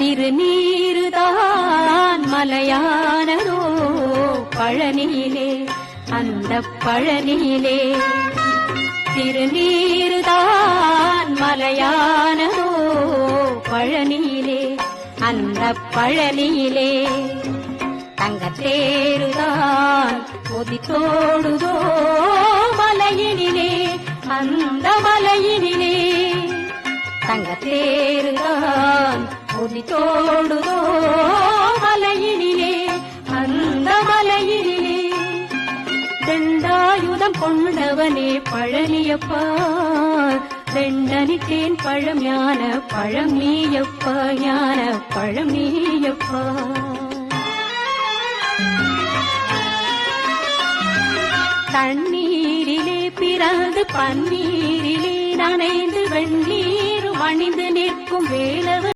திருநீருதான் மலையானதோ பழனியிலே அந்த பழனியிலே. திருநீருதான் மலையானதோ பழனியிலே அந்த பழனியிலே. தங்கத்தேருதான் கொதித்தோடுதோ மலையினிலே அந்த மலையினிலே. தங்கத்தேருதான் கொதித்தோடுதோ மலையினிலே அந்த மலையினிலே. தெண்டாயுதம் கொண்டவனே பழனியப்பா. தெண்டனித்தேன் பழம் ஞான பழம் ஞான பழம் தண்ணீரிலே பிறந்து பன்னீரிலே நனைந்து வெண்ணீர் அணிந்து நிற்கும் வேலவர்